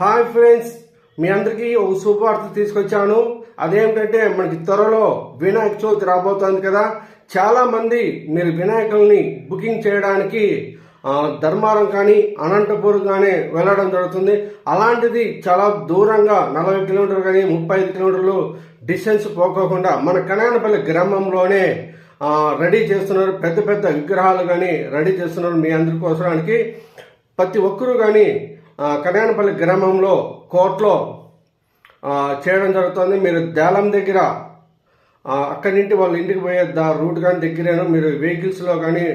Hi friends మీ అందరికీ ఒక శుభవార్త తీసుకొచ్చాను. అదేమిటంటే మనకి త్వరలో వినాయక చవితి రాబోతోంది కదా. చాలా మంది మీరు వినాయకుల్ని బుకింగ్ చేయడానికి ధర్మారం కానీ అనంతపురం కానీ వెళ్ళడం జరుగుతుంది. అలాంటిది చాలా దూరంగా నలభై కిలోమీటర్లు కానీ ముప్పై ఐదు కిలోమీటర్లు డిస్టెన్స్ పోకోకుండా మన కనానపల్లి గ్రామంలోనే రెడీ చేస్తున్నారు. పెద్ద పెద్ద విగ్రహాలు కానీ రెడీ చేస్తున్నారు మీ అందరి కోసడానికి ప్రతి ఒక్కరూ కానీ కళ్యాణపల్లి గ్రామంలో కోర్టులో చేయడం జరుగుతుంది. మీరు దేలం దగ్గర అక్కడి నుండి వాళ్ళ ఇంటికి పోయే దా రూట్ కానీ దగ్గరేనో మీరు వెహికల్స్లో కానీ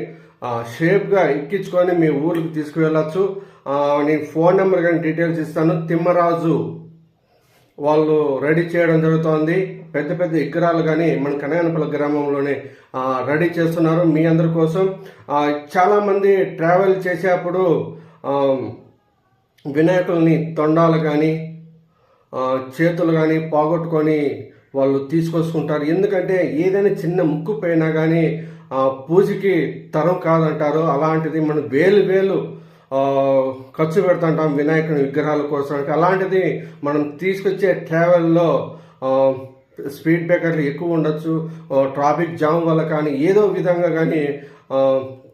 షేప్గా ఎక్కించుకొని మీ ఊరికి తీసుకువెళ్ళచ్చు. నేను ఫోన్ నెంబర్ కానీ డీటెయిల్స్ ఇస్తాను. తిమ్మరాజు వాళ్ళు రెడీ చేయడం జరుగుతోంది. పెద్ద పెద్ద విగ్రహాలు కానీ మన కనయానపల్లి గ్రామంలోనే రెడీ చేస్తున్నారు మీ అందరి కోసం. చాలామంది ట్రావెల్ చేసేప్పుడు వినాయకుల్ని తొండాలు కానీ చేతులు కానీ పోగొట్టుకొని వాళ్ళు తీసుకొచ్చుకుంటారు ఎందుకంటే ఏదైనా చిన్న ముక్కు పోయినా కానీ పూజకి తరం కాదంటారు. అలాంటిది మనం వేలు వేలు ఖర్చు పెడుతుంటాం వినాయకుని విగ్రహాల కోసం. అలాంటిది మనం తీసుకొచ్చే ట్రావెల్లో స్పీడ్ బ్రేకర్లు ఎక్కువ ఉండొచ్చు ట్రాఫిక్ జామ్ వల్ల కానీ ఏదో విధంగా కానీ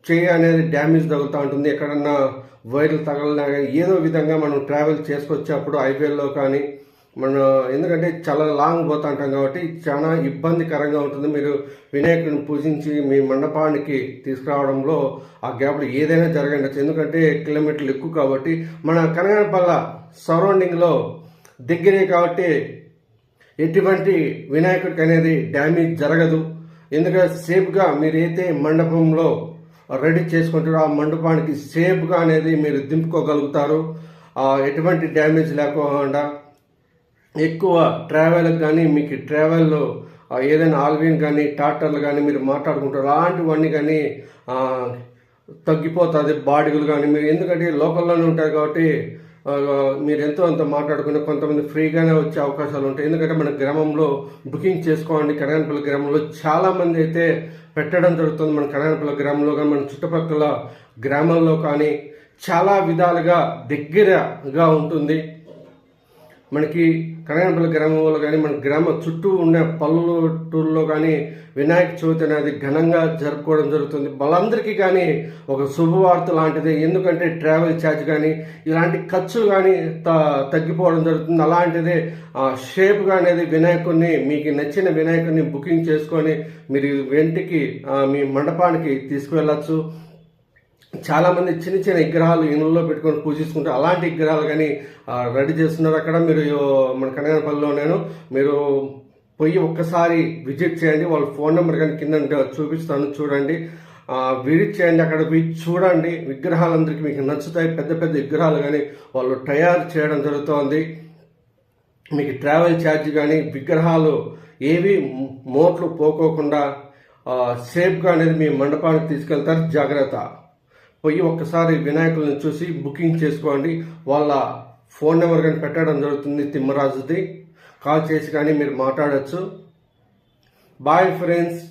చేయి అనేది డ్యామేజ్ తగులుతూ ఉంటుంది. ఎక్కడన్నా వైర్లు తగలినా కానీ ఏదో విధంగా మనం ట్రావెల్ చేసుకొచ్చేప్పుడు హైవేలో కానీ మన ఎందుకంటే చాలా లాంగ్ పోతుంటాం కాబట్టి చాలా ఇబ్బందికరంగా ఉంటుంది. మీరు వినాయకుడిని పూజించి మీ మండపానికి తీసుకురావడంలో ఆ గ్యాప్లో ఏదైనా జరగండచ్చు. ఎందుకంటే కిలోమీటర్లు ఎక్కువ కాబట్టి మన కనగనపల్ల సరౌండింగ్లో దగ్గరే కాబట్టి ఎటువంటి వినాయకుడికి అనేది డ్యామేజ్ జరగదు. ఎందుకంటే సేఫ్గా మీరైతే మండపంలో రెడీ చేసుకుంటారో ఆ మండపానికి సేఫ్గా అనేది మీరు దింపుకోగలుగుతారు. ఎటువంటి డ్యామేజ్ లేకుండా ఎక్కువ ట్రావెల్ కానీ మీకు ట్రావెల్లో ఏదైనా ఆల్వీన్ కానీ టాటర్లు కానీ మీరు మాట్లాడుకుంటారు అలాంటివన్నీ కానీ తగ్గిపోతుంది బాడీలు కానీ మీరు. ఎందుకంటే లోకల్లోనే ఉంటారు కాబట్టి మీరు ఎంతో అంత మాట్లాడుకుని కొంతమంది ఫ్రీగానే వచ్చే అవకాశాలు ఉంటాయి. ఎందుకంటే మన గ్రామంలో బుకింగ్ చేసుకోండి. కనగనపల్లి గ్రామంలో చాలామంది అయితే పెట్టడం జరుగుతుంది. మన కనగనపల్లి గ్రామంలో కానీ మన చుట్టుపక్కల గ్రామాల్లో కానీ చాలా విధాలుగా దగ్గరగా ఉంటుంది. మనకి కనగనపల్లి గ్రామంలో కానీ మన గ్రామ చుట్టూ ఉన్న పల్లెటూరులో కానీ వినాయక చవితి అనేది ఘనంగా జరుపుకోవడం జరుగుతుంది. వాళ్ళందరికీ కానీ ఒక శుభవార్త లాంటిది. ఎందుకంటే ట్రావెల్ ఛార్జ్ కానీ ఇలాంటి ఖర్చులు కానీ త- తగ్గిపోవడం జరుగుతుంది. అలాంటిదే షేప్గా అనేది వినాయకుడిని మీకు నచ్చిన వినాయకుడిని బుకింగ్ చేసుకొని మీరు వెంటికి మీ మండపానికి తీసుకువెళ్ళచ్చు. చాలా మంది చిన్న చిన్న విగ్రహాలు ఇళ్ళలో పెట్టుకొని పూజిస్తుంటారు అలాంటి విగ్రహాలు కానీ రెడీ చేస్తున్నారు అక్కడ. మీరు మన కనగనపల్లిలో నేను. మీరు పోయి ఒక్కసారి విజిట్ చేయండి. వాళ్ళ ఫోన్ నెంబర్ కానీ కింద చూపిస్తాను. చూడండి. విజిట్ చేయండి. అక్కడ పోయి చూడండి. విగ్రహాలందరికీ మీకు నచ్చుతాయి. పెద్ద పెద్ద విగ్రహాలు కానీ వాళ్ళు తయారు చేయడం జరుగుతోంది. మీకు ట్రావెల్ ఛార్జ్ కానీ విగ్రహాలు ఏవి మోట్లు పోకోకుండా సేఫ్గా అనేది మీ మండపానికి తీసుకెళ్తారు. జాగ్రత్త. పోయి ఒక్కసారి వినాయకులను చూసి బుకింగ్ చేసుకోండి. వాళ్ళ ఫోన్ నెంబర్ కానీ పెట్టడం జరుగుతుంది తిమ్మరాజుది. కాల్ చేసి కానీ మీరు మాట్లాడచ్చు. Bye friends